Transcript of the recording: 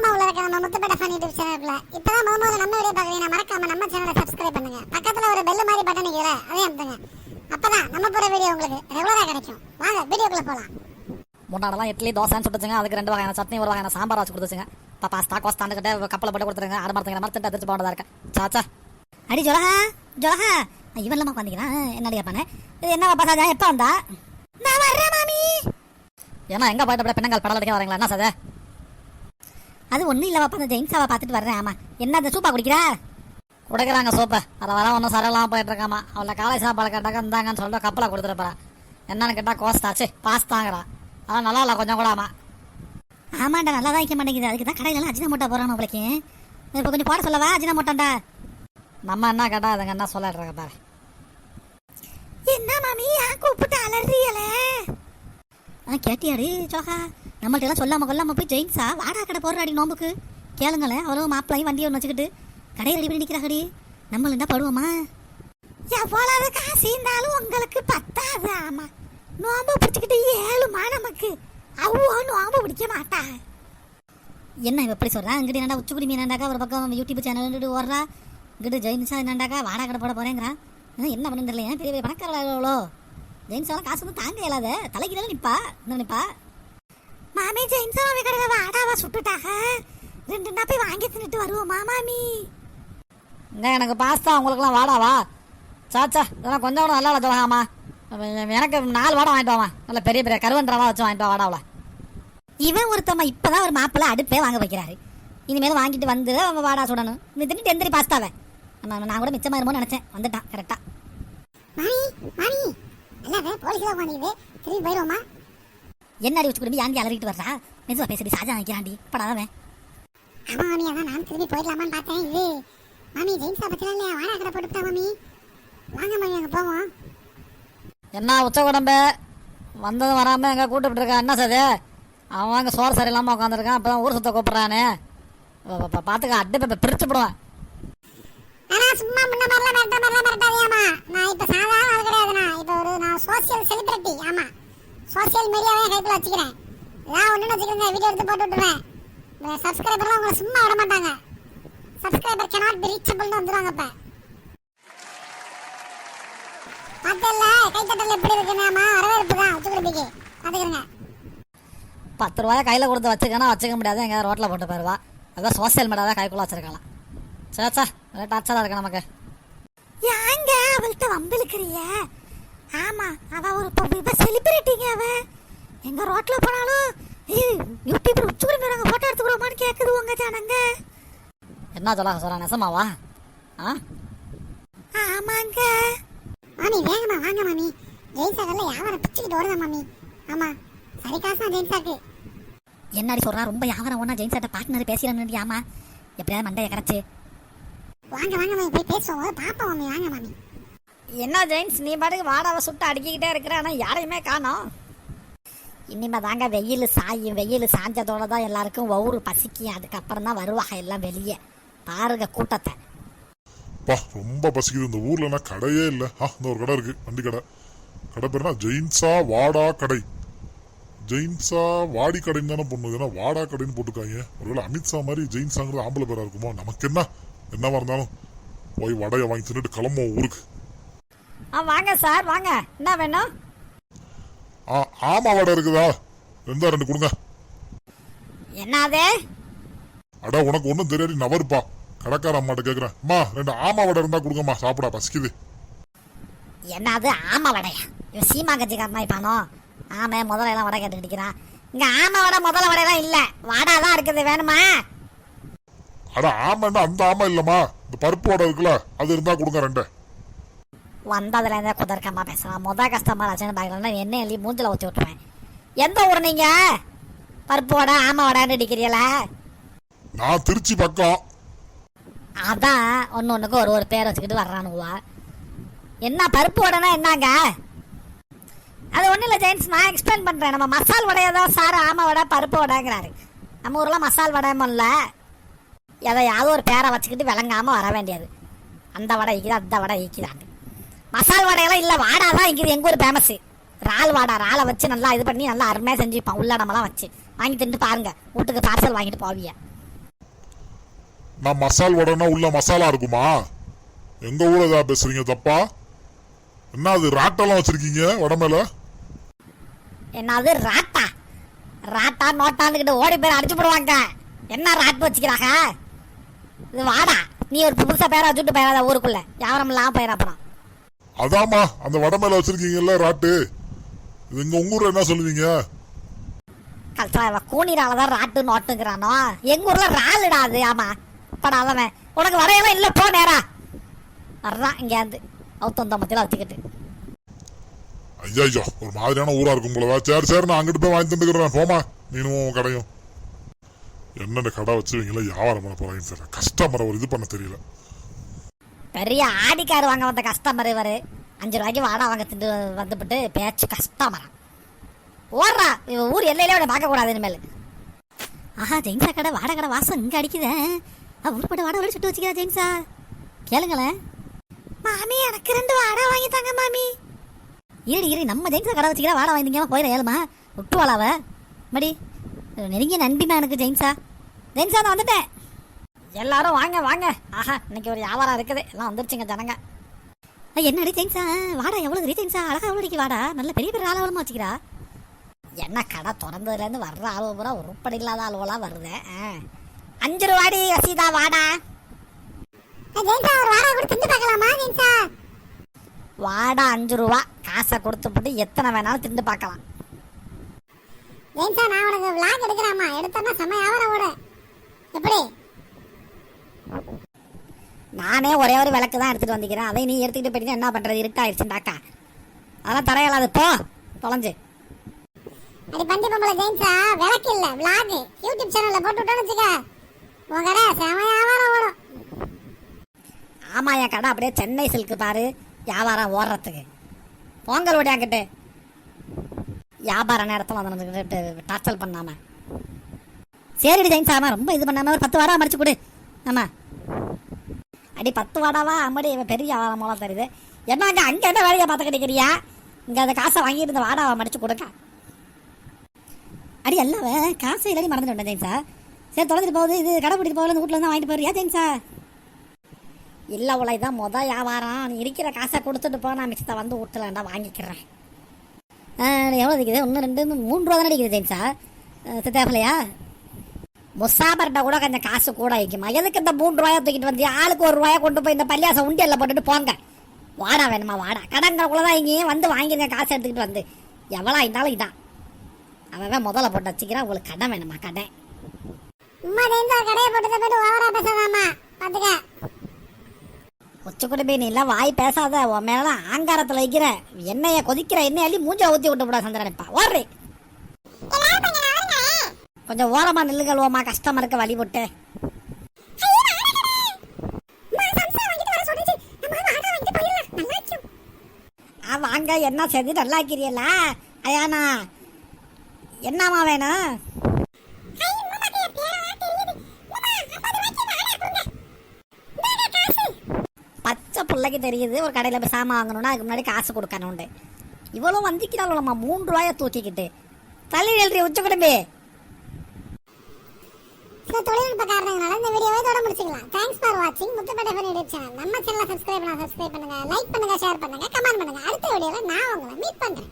மாமா உள்ள இருக்க நம்ம முத்துப்பேட்டை ஃபன் யூடியூப் சேனல்ல இப்பதான் முத முதல்ல நம்ம வீடியோ பார்க்குறீங்கன்னா மறக்காம நம்ம சேனலை சப்ஸ்கிரைப் பண்ணுங்க. பக்கத்துல ஒரு பெல் மாதிரி பட்டன் இருக்குல்ல அதே அமுத்துங்க. அப்பதான் நம்ம போற வீடியோ உங்களுக்கு ரெகுலரா கிடைக்கும். வாங்க வீடியோக்குள்ள போலாம். முன்னாடிலாம் இட்லி தோசைன்னு சுட்டுச்சுங்க அதுக்கு ரெண்டு வகையான சட்னி ஒரு வகையான சாம்பார் வச்சு கொடுத்துச்சுங்க. பாப்பா ஸ்டாக் கோஸ்தான்னு கிட்ட கப்பலை போட்டு கொடுத்துருங்க. அரை மரத்துக்கு மரத்துட்டு அதிர்ச்சி போனதா இருக்கேன். சாச்சா அடி ஜொலகா ஜொலகா இவன்லாம் உட்காந்துக்கிறான். என்னடி பண்ண இது என்ன பசாஜா எப்போ வந்தா? நான் வர்றேன் மாமி. ஏன்னா எங்க போயிட்டு அப்படியே பின்னங்கால் படம் அடிக்க வரீங்களா? என்ன சாதா? அது ஒன்றும் இல்லை பாப்பா அந்த ஜெயின்ஸாவை பார்த்துட்டு வர்றேன் ஆமா. என்ன அந்த சூப்பா குடிக்கிறா? கொடுக்குறாங்க சோப்பு. அதை வர ஒன்றும் சரலாம் போயிட்டு இருக்காமா அவளை காலை சாப்பாடு கேட்டாக்க இந்தாங்கன்னு சொல்லிட்டு கப்பலை கொடுத்துருப்பா. என்னன்னு கேட்டா கோஸ்தாச்சு பாஸ்தாங்கிறா அதான் நல்லா இல்லை கொஞ்சம் கூட ஆமா ஆமாண்டா நல்லா தான் வைக்க மாட்டேங்குது. அதுக்கு தான் கடையிலலாம் அஜினா மோட்டா போகிறான் உங்களுக்கு இப்போ கொஞ்சம் போட சொல்லவா அஜினா மோட்டாண்டா நம்ம என்ன கேட்டா அதுங்க என்ன சொல்லிடுறாங்க பாரு. என்ன மாமி கூப்பிட்டு அலறியல? ஆ கேட்டியாடி ஜோகா நம்மள்ட்ட எல்லாம் சொல்லாம கொல்லாம போய் ஜெயின்ஸா? வாடா கடை போடுறாடி நோம்புக்கு. கேளுங்களேன் அவரும் மாப்பிள்ளையும் வண்டி ஒன்று வச்சுக்கிட்டு கடையை ரெடி பண்ணி நிற்கிறாங்கடி நம்மள என்ன படுவோமா? எவ்வளவு காசு இருந்தாலும் உங்களுக்கு பத்தாது ஆமா நோம்பு பிடிச்சிக்கிட்டு ஏழுமா நமக்கு? அவ்வளோ நோம்பு பிடிக்க மாட்டா. என்ன இவ எப்படி சொல்றா? இங்கிட்டு என்னடா உச்சுக்குடி மீனாண்டாக்கா ஒரு பக்கம் யூடியூப் சேனல் ஓடுறா. இங்கிட்டு ஜெயின்ஸா என்னண்டாக்கா வாடா கடை போட போறேங்கிறா. என்ன பண்ணு தெரியல பெரிய பெரிய பணக்காரர்களோ ஜெயின்ஸாலாம் காசு வந்து தாங்க இயலாத. தலைக்கு நிப்பா. இன்னும் நிப்பா. மாமி ஜெயின்ஸா மாமி கடையில் வாடாவா சுட்டுட்டாக ரெண்டு நாள் போய் வாங்கி தின்னுட்டு வருவோமா மாமி? இங்க எனக்கு பாஸ்தா உங்களுக்குலாம் வாடாவா? சாச்சா இதெல்லாம் கொஞ்சம் கூட நல்லா சொல்லலாமா எனக்கு நாலு வாடை வாங்கிட்டு வாமா நல்ல பெரிய பெரிய கருவன்றவா வச்சு வாங்கிட்டு வா வாடாவில். இவன் ஒருத்தம்மா இப்பதான் ஒரு மாப்பிள்ளை அடுப்பே வாங்க வைக்கிறாரு. இனிமேல் வாங்கிட்டு வந்து அவன் வாடா சுடணும். நீ தின்னு எந்திரி பாஸ்தாவை. நான் நான் கூட மிச்சமா இருமோன்னு நினைச்சேன். வந்துட்டான் கரெக்டா மாமி மாமி. என்னது போலீஸ் தான் உட்காந்துக்குது திரும்பி போயிடுவோமா என்னடி வச்சு குடும்பி ஆண்டி அலறிட்டு வர்றா? மெதுவா பேசுடி சாஜா வைக்கிறாண்டி படாதவன் ஆமா மாமி அதான் நான் திரும்பி போயிடலாமான்னு பார்த்தேன். இது மாமி ஜெயின்ஸா பத்திலாம் இல்லையா? வாடா கடை போட்டுட்டா மாமி. வாங்க மாமி அங்கே போவோம். என்ன உச்ச உடம்பு? வந்ததும் வராமல் எங்கே கூப்பிட்டு இருக்கா என்ன சது அவன் அங்கே சோறு சரியில்லாமல் உட்காந்துருக்கான் அப்போ தான் ஊர் சுத்த கூப்பிட்றானே. பார்த்துக்க அடி இப்போ பிரிச்சு போடுவேன். ஆனா சும்மா முன்ன மாதிரிலாம் மிரட்ட மாதிரிலாம் மிரட்டாதீங்கம்மா நான் இப்ப சாதாரண ஆள் கிடையாதுண்ணா. இப்ப ஒரு நான் சோசியல் செலிபிரிட்டி ஆமா. சோசியல் மீடியாவே கைக்குள்ள வச்சுக்கிறேன். ஏதாவது ஒண்ணுன்னு வச்சுக்கிறேங்க வீடியோ எடுத்து போட்டு விட்டுருவேன். சப்ஸ்கிரைபர்லாம் உங்களை சும்மா விட மாட்டாங்க. சப்ஸ்கிரைபர் cannot be reachable வந்துருவாங்க இப்ப. பார்த்தல கைத்தட்டல் எப்படி இருக்குன்னு? ஆமா வரவேற்பு தான். வச்சு கொடுப்பீங்க. பாத்துக்கிறேங்க பத்து ரூபாயை கையில் கொடுத்து வச்சுக்கனா வச்சுக்க முடியாது. எங்கேயாவது ரோட்டில் போட்டு போயிடுவா அதான் சோசியல் மீடியாவை கைக்குள்ளே வச்சிருக்கலாம். சேச்சா டார்ச்சராக இருக்கு நமக்கு. யாங்க அவள்கிட்ட வம்பிழுக்கிறிய? ஆமா அவ ஒரு இப்ப செலிபிரிட்டிங்க அவ. எங்க ரோட்ல போனாலும் ஏய் யூடியூப்ல உச்சுக்குடி மேல போட்டோ எடுத்துக்கிறோமான்னு கேக்குது உங்க ஜனங்க. என்ன சொல்ல சொல்கிறேன் நெசமாவா? ஆ? ஆமாங்க. மாமி வேகமா வாங்க மாமி. ஜெயின்ஸாக்கல்ல யாவரை பிச்சுக்கிட்டு ஓடுதா மாமி. ஆமா சரி காசு தான் ஜெயின்ஸாக்கு என்னடி சொல்றா ரொம்ப யாவரம் ஒன்னா ஜெயின் சார்ட்ட பார்ட்னர் பேசிடணும் ஆமா? எப்படியாவது மண்டைய கரைச்சு. வாங்க வாங்க மாமி போய் பேசுவோம். போது பாப்போம் மாமி வாங்க மாமி. என்ன ஜெயின்ஸ் நீ பாட்டுக்கு வாடாவை சுட்டு அடிக்கிக்கிட்டே இருக்கிற ஆனால் யாரையுமே காணோம். இனிமே தாங்க வெயில் சாயும் வெயில் சாஞ்சதோட தான் எல்லாருக்கும் ஒவ்வொரு பசிக்கும் அதுக்கப்புறம் தான் வருவாங்க எல்லாம் வெளியே. பாருங்க கூட்டத்தை. பா ரொம்ப பசிக்குது. இந்த ஊர்லனா கடையே இல்ல. ஆ இந்த ஒரு கடை இருக்கு. வண்டி கடை. கடை பேர்னா ஜெயின்ஸா வாடா கடை. ஜெயின்ஸா வாடி கடைன்னு தானே பொண்ணு ஏன்னா வாடா கடைன்னு போட்டுருக்காங்க. ஒருவேளை அமித்ஷா மாதிரி ஜெயின்ஸாங்கிறது ஆம்பளை பேரா இருக்குமோ? நமக்கு என்ன என்னவா இருந்தாலும். போய் வடையை வாங்கி தின்னுட்டு கிளம்புவோம் ஊருக்கு. ஆ வாங்க சார் வாங்க. என்ன வேணும்? ஆ ஆமா வடை இருக்குதா? ரெண்டா ரெண்டு கொடுங்க. என்னது? அட உனக்கு ஒன்றும் தெரியாது நவருப்பா கடைக்கார அம்மாட்ட கேட்குறேன் அம்மா ரெண்டு ஆமா வடை இருந்தா கொடுங்கம்மா சாப்பிடா பசிக்குது. என்னது ஆமா வடையா இவன் சீமா கட்சிக்காரனா இப்பானோ ஆமா முதல்ல எல்லாம் வடை கேட்டு நிற்கிறான் இங்க ஆமா வடை முதல்ல வடையெல்லாம் இல்ல. வடை தான் இருக்குது வேணுமா? அட ஆமான்னா அந்த ஆமா இல்லம்மா. இந்த பருப்பு வடை இருக்குல்ல அது இருந்தா கொடுங்க ரெண்டு. வந்ததுல இருந்தே குதர்க்கமா பேசுறான் முத கஷ்டமா ஆச்சுன்னு பாக்கலாம் என்ன எழுதி மூஞ்சில ஊற்றி விட்டுருவேன். எந்த ஊர் நீங்க? பருப்பு வடை ஆமா வடைன்னு அடிக்கிறீங்களா நான் திருச்சி பக்கம். அதான் ஒன்று ஒன்றுக்கு ஒரு ஒரு பேர் வச்சுக்கிட்டு வர்றானுவா. என்ன பருப்பு வடைனா என்னங்க? அது ஒன்றும் இல்லை ஜெயின்ஸ். நான் எக்ஸ்பிளைன் பண்ணுறேன் நம்ம மசால் வடையை தான் சார் ஆமா வடை பருப்பு வடைங்கிறாரு. நம்ம ஊரில் மசால் வடைமல்ல எதையாவது ஒரு பேரை வச்சுக்கிட்டு விளங்காம வர வேண்டியது. அந்த வடை ஈக்குது அந்த வடை ஈக்குதாங்க மசால் வடையெல்லாம் இல்லை வாடா தான் ஈக்குது எங்கள் ஊர் ஃபேமஸ் இறால் வாடா இறாலை வச்சு நல்லா இது பண்ணி நல்லா அருமையாக செஞ்சுப்பான். உள்ளடமெல்லாம் வச்சு. வாங்கி தின்ட்டு பாருங்க. வீட்டுக்கு பார்சல் வாங்கிட்டு போவிய நான் மசால் வடைன்னா உள்ள மசாலா இருக்குமா? எங்க ஊர்ல ஏதாவது பேசுறீங்க தப்பா? என்ன அது ராட்டெல்லாம் வச்சிருக்கீங்க வடை மேல? என்னது ராட்டா? ராட்டா நோட்டாந்துக்கிட்டு ஓடி பேர் அடிச்சு போடுவாங்க. என்ன ராட்டு வச்சுக்கிறாங்க? இது வாடா. நீ ஒரு புதுசா பேரா வச்சுட்டு போயிடாத ஊருக்குள்ள. யாரும் இல்லாம போயிட அப்புறம் அதாம்மா அந்த வடை மேல வச்சிருக்கீங்கல்ல ராட்டு. இது இங்க உங்க ஊர்ல என்ன சொல்லுவீங்க? கூனிரால தான் ராட்டு நோட்டுங்கிறானோ எங்க ஊர்ல ராலுடா அது ஆமா. படாதவன் உனக்கு வரையவே இல்ல போ நேரா. வர்றான் இங்கேருந்து அவுத்தம் தம்பத்தில வச்சுக்கிட்டு ஐயா ஐயா ஒரு மாதிரியான ஊரா இருக்கும் போல சரி சரி நான் அங்கிட்டு போய் வாங்கி தந்துக்கிறேன். போமா நீனும் கடையும். என்னென்ன கடை வச்சுவீங்களா வியாபாரம் பண்ண போறாங்கன்னு தெரியல. கஸ்டமரை ஒரு இது பண்ண தெரியல. பெரிய ஆடிக்காரு வாங்க வந்த கஸ்டமர் இவர். அஞ்சு ரூபாய்க்கு வாடா வாங்க திண்டு வந்துபிட்டு பேச்சு கஸ்டமரா ஓடுறா. இவ ஊர் எல்லையிலே அவனை பார்க்கக்கூடாது இனிமேல். ஆஹா ஜெயின்ஸா கடை வாடகை கடை வாசம் இங்கே அடிக்குதேன் ஆ போட்டு வாடகை சுட்டு வச்சுக்கிறா ஜெயின்ஸா கேளுங்களேன். மாமி எனக்கு ரெண்டு வாடகை வாங்கி தாங்க மாமி. இரு இரு நம்ம ஜெயின்ஸா கடை வச்சுக்கிறா வாடகை வாங்கிங்க போயிட ஏழுமா. விட்டுவாளாவ மடி நெருங்கிய நண்பிமா எனக்கு ஜெயின்ஸா ஜெயின்ஸா நான் வந்துட்டேன். எல்லாரும் வாங்க வாங்க. ஆஹா இன்னைக்கு ஒரு வியாபாரம் இருக்குது. எல்லாம் வந்துருச்சுங்க ஜனங்க. ஆ, என்னடி ஜெயின்ஸா வாடா எவ்வளோ ரீ ஜெயின்ஸா அழகா எவ்வளோ அடிக்கு வாடா? நல்ல பெரிய பெரிய ஆளவளமா வச்சுக்கிறா? என்ன கடை திறந்ததுலேருந்து வர்ற ஆளுவ பூரா உருப்படி இல்லாத ஆளுவெல்லாம் வருது. அஞ்சு ரூபாடி ரசீதா வாடா. கொடுத்து வாடா அஞ்சு ரூபா. காசை கொடுத்துப்பட்டு எத்தனை வேணாலும் திண்டு பார்க்கலாம். ஜெயின்சா நான் உனக்கு விளாக் எடுக்கிறேம்மா எடுத்தோன்னா செம்ம வியாபாரம் ஓடு எப்படி? நானே ஒரே ஒரு விளக்கு தான் எடுத்துட்டு வந்துக்கிறேன் அதை நீ எடுத்துக்கிட்டு போயிட்டு என்ன பண்றது? இருட்டாயிருச்சுண்டாக்கா அதெல்லாம் தரையலாது. போ. தொலைஞ்சு. அடி பண்டி பொம்பளை ஜெயின்சா விளக்கு இல்ல. விளாக் யூடியூப் சேனல்ல போட்டு விட்டோன்னு வச்சுக்க. உன் கடை செம வியாபாரம் ஓடும். ஆமா என் கடை அப்படியே சென்னை சில்க்கு பாரு. வியாபாரம் ஓடுறதுக்கு. பொங்கல் ஓடியாக்கிட்டு வியாபார நேரத்தில் வந்து டார்ச்சல் பண்ணாம. சரிடி ஜெயின்ஸா ஆமா ரொம்ப இது பண்ணாம ஒரு பத்து வாடகை மடிச்சு கொடு. ஆமா. அடி பத்து வாடாவா? அம்மடி இவன் பெரிய வியாபாரம் மூலம் தருது. என்னங்க அங்கே என்ன வேலையை பார்த்து கிடைக்கிறியா இங்கே அந்த காசை வாங்கிட்டு இந்த வாடாவை மடிச்சு கொடுக்க. அடி எல்லாவ காசு இல்லடி மறந்துட்டு சார் சரி தொலைஞ்சிட்டு போகுது. இது கடை பிடிட்டு போகல வீட்டில் தான் வாங்கிட்டு போறியா சார் இல்லை உலை தான் மொதல் வியாபாரம். நீ இருக்கிற காசை கொடுத்துட்டு போ நான் மிச்சத்தை வந்து வீட்டுலண்டா வாங்கிக்கிறேன். எவ்வளோ இருக்குது ஒன்று ரெண்டு மூணு ரூபா தானே அடிக்குது சார் தேவையில்லையா முசாபர்கிட்ட கூட கொஞ்சம் காசு கூட வைக்குமா? எதுக்கு இந்த மூணு ரூபாயா தூக்கிட்டு வந்து ஆளுக்கு ஒரு ரூபாயா கொண்டு போய் இந்த பள்ளியாசம் உண்டியல்ல போட்டுட்டு போங்க. வாடா வேணுமா வாடா. கடன்கிறக்குள்ளதான் இங்கேயும் வந்து வாங்கிருங்க காசு எடுத்துக்கிட்டு வந்து. எவ்வளோ இருந்தாலும் இதான். அவன் முதல்ல போட்டு வச்சுக்கிறான். உங்களுக்கு கடன் வேணுமா கடன் உச்சக்குடி நீ எல்லாம் வாய் பேசாத. உன் மேல ஆங்காரத்துல வைக்கிற. எண்ணெய கொதிக்கிற எண்ணெய் அள்ளி மூஞ்ச ஊத்தி விட்டு விட சந்திரனிப்பா ஓடுறே. கொஞ்சம் ஓரமா நில்லுங்கள் ஓமா கஸ்டமருக்கு வழிபட்டு வாங்க என்ன செய்து நல்லா இருக்கிறீங்களா ஐயாண்ணா என்னம்மா வேணும்? பச்சை பிள்ளைக்கு தெரியுது ஒரு கடையில் போய் சாமான் வாங்கணும்னா அதுக்கு முன்னாடி காசு கொடுக்கணும்ண்டு இவ்வளோ வந்திக்கிறாள்மா மூன்று ரூபாயை தூக்கிக்கிட்டு. தள்ளி எழுறி உச்ச குடும்பி. சில தொழில்நுட்ப காரணங்களால இந்த வீடியோவை தொட முடிச்சுக்கலாம். தேங்க்ஸ் ஃபார் வாட்சிங் முத்துப்பேட்டை ஃபன் யூடியூப் சேனல் நம்ம சேனலை சப்ஸ்கிரைப் பண்ணா சப்ஸ்கிரைப் பண்ணுங்க லைக் பண்ணுங்க ஷேர் பண்ணுங்க கமெண்ட் பண்ணுங்க. அடுத்த வீடியோல நான் உங்களை மீட் பண்றேன்.